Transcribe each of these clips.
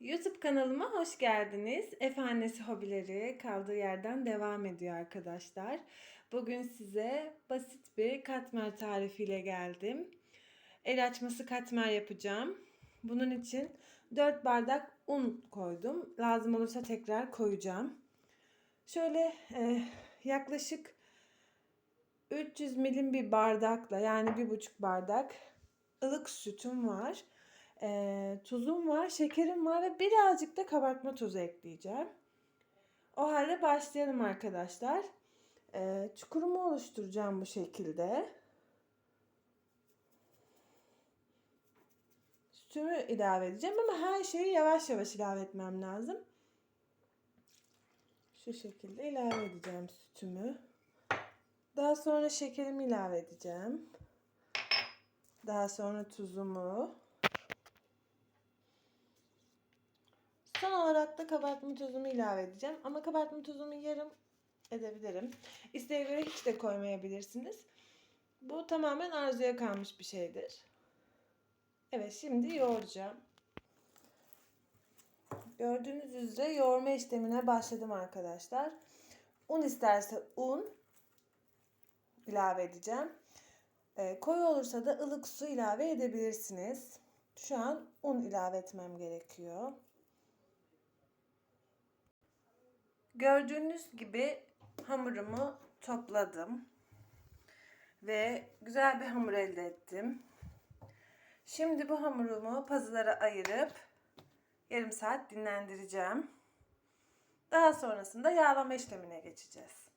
YouTube kanalıma hoş geldiniz. Efe Annesi Hobileri kaldığı yerden devam ediyor arkadaşlar. Bugün size basit bir katmer tarifiyle geldim. El açması katmer yapacağım. Bunun için 4 bardak un koydum. Lazım olursa tekrar koyacağım. Şöyle e, yaklaşık 300 milim bir bardakla yani bir buçuk bardak ılık sütüm var. E, tuzum var, şekerim var ve birazcık da kabartma tozu ekleyeceğim. O halde başlayalım arkadaşlar. E, çukurumu oluşturacağım bu şekilde. Sütümü ilave edeceğim ama her şeyi yavaş yavaş ilave etmem lazım. Şu şekilde ilave edeceğim sütümü. Daha sonra şekerimi ilave edeceğim. Daha sonra tuzumu. Da kabartma tozumu ilave edeceğim. Ama kabartma tozumu yarım edebilirim. İsteğe göre hiç de koymayabilirsiniz. Bu tamamen arzuya kalmış bir şeydir. Evet şimdi yoğuracağım. Gördüğünüz üzere yoğurma işlemine başladım arkadaşlar. Un isterse un ilave edeceğim. E, koyu olursa da ılık su ilave edebilirsiniz. Şu an un ilave etmem gerekiyor. Gördüğünüz gibi hamurumu topladım. Ve güzel bir hamur elde ettim. Şimdi bu hamurumu pazılara ayırıp yarım saat dinlendireceğim. Daha sonrasında yağlama işlemine geçeceğiz.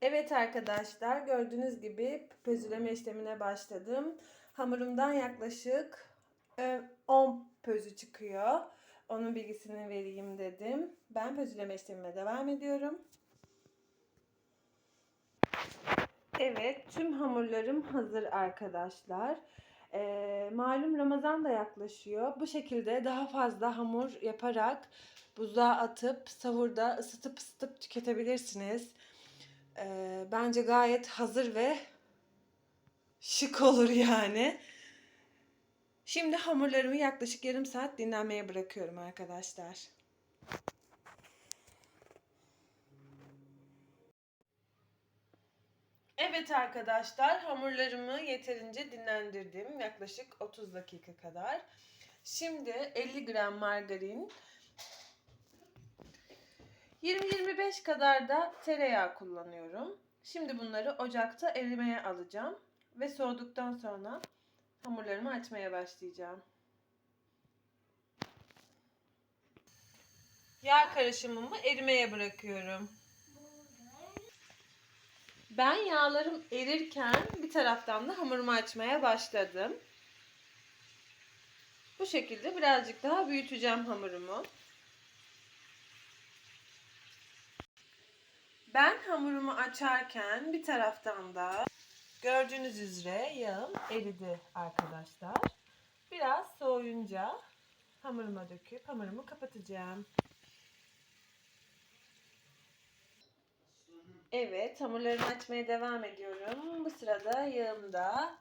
Evet arkadaşlar gördüğünüz gibi pözüleme işlemine başladım. Hamurumdan yaklaşık 10 pözü çıkıyor. Onun bilgisini vereyim dedim. Ben pözüleme işlemine devam ediyorum. Evet, tüm hamurlarım hazır arkadaşlar. Ee, malum Ramazan da yaklaşıyor. Bu şekilde daha fazla hamur yaparak buzluğa atıp savurda ısıtıp ısıtıp tüketebilirsiniz. Ee, bence gayet hazır ve şık olur yani. Şimdi hamurlarımı yaklaşık yarım saat dinlenmeye bırakıyorum arkadaşlar. Evet arkadaşlar hamurlarımı yeterince dinlendirdim. Yaklaşık 30 dakika kadar. Şimdi 50 gram margarin, 20-25 kadar da tereyağı kullanıyorum. Şimdi bunları ocakta erimeye alacağım. Ve soğuduktan sonra hamurlarımı açmaya başlayacağım. Yağ karışımımı erimeye bırakıyorum. Ben yağlarım erirken bir taraftan da hamurumu açmaya başladım. Bu şekilde birazcık daha büyüteceğim hamurumu. Ben hamurumu açarken bir taraftan da gördüğünüz üzere yağım eridi arkadaşlar. Biraz soğuyunca hamuruma döküp hamurumu kapatacağım. Evet, hamurlarımı açmaya devam ediyorum. Bu sırada yağım da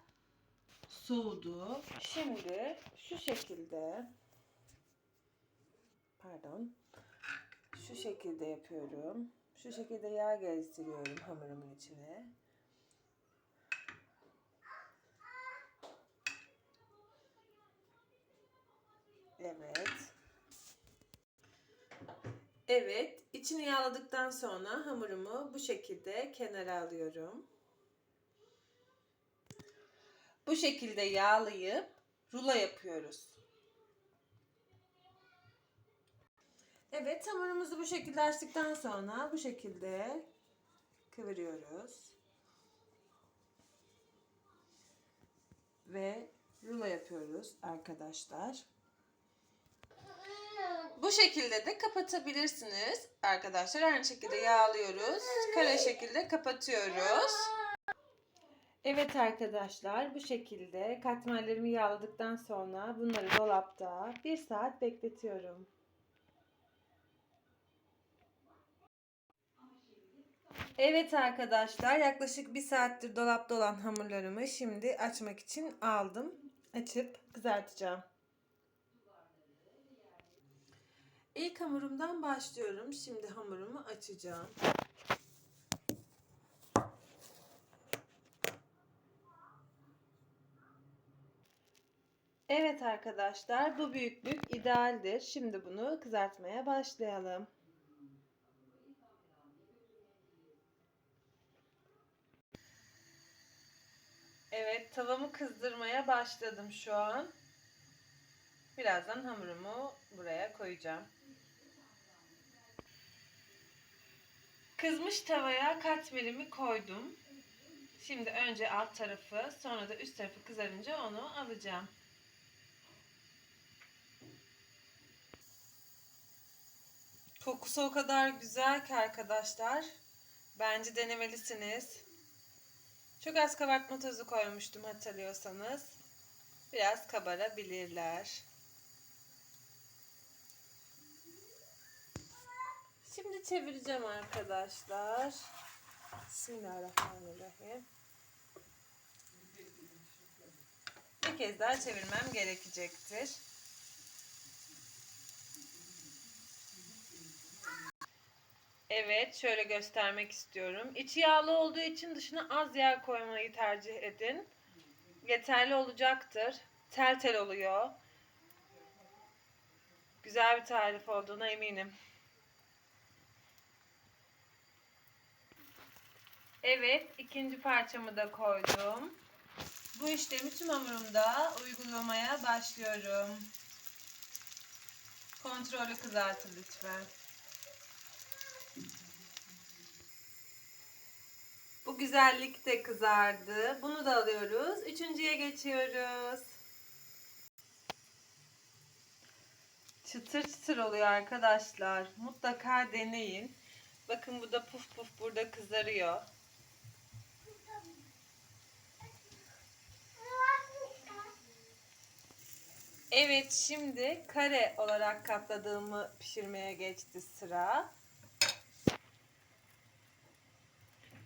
soğudu. Şimdi şu şekilde pardon şu şekilde yapıyorum. Şu şekilde yağ gezdiriyorum hamurumun içine. Evet. Evet, içini yağladıktan sonra hamurumu bu şekilde kenara alıyorum. Bu şekilde yağlayıp rulo yapıyoruz. Evet, hamurumuzu bu şekilde açtıktan sonra bu şekilde kıvırıyoruz. Ve rulo yapıyoruz arkadaşlar. Bu şekilde de kapatabilirsiniz arkadaşlar. Aynı şekilde yağlıyoruz. Kare şekilde kapatıyoruz. Evet arkadaşlar bu şekilde katmerlerimi yağladıktan sonra bunları dolapta bir saat bekletiyorum. Evet arkadaşlar yaklaşık bir saattir dolapta olan hamurlarımı şimdi açmak için aldım. Açıp kızartacağım. İlk hamurumdan başlıyorum. Şimdi hamurumu açacağım. Evet arkadaşlar bu büyüklük idealdir. Şimdi bunu kızartmaya başlayalım. Evet tavamı kızdırmaya başladım şu an. Birazdan hamurumu buraya koyacağım. Kızmış tavaya katmerimi koydum. Şimdi önce alt tarafı sonra da üst tarafı kızarınca onu alacağım. Kokusu o kadar güzel ki arkadaşlar. Bence denemelisiniz. Çok az kabartma tozu koymuştum hatırlıyorsanız. Biraz kabarabilirler. Şimdi çevireceğim arkadaşlar. Bismillahirrahmanirrahim. Bir kez daha çevirmem gerekecektir. Evet, şöyle göstermek istiyorum. İçi yağlı olduğu için dışına az yağ koymayı tercih edin. Yeterli olacaktır. Tel tel oluyor. Güzel bir tarif olduğuna eminim. Evet, ikinci parçamı da koydum. Bu işlemi tüm hamurumda uygulamaya başlıyorum. Kontrollü kızartın lütfen. Bu güzellik de kızardı. Bunu da alıyoruz. Üçüncüye geçiyoruz. Çıtır çıtır oluyor arkadaşlar. Mutlaka deneyin. Bakın bu da puf puf burada kızarıyor. Evet şimdi kare olarak katladığımı pişirmeye geçti sıra.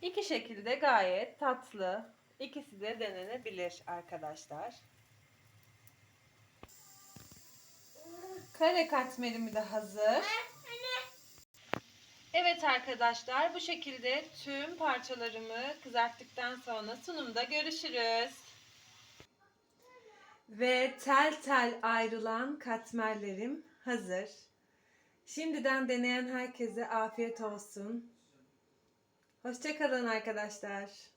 İki şekilde gayet tatlı. İkisi de denenebilir arkadaşlar. Kare katmerimi de hazır. Evet arkadaşlar bu şekilde tüm parçalarımı kızarttıktan sonra sunumda görüşürüz. Ve tel tel ayrılan katmerlerim hazır. Şimdiden deneyen herkese afiyet olsun. Hoşçakalın arkadaşlar.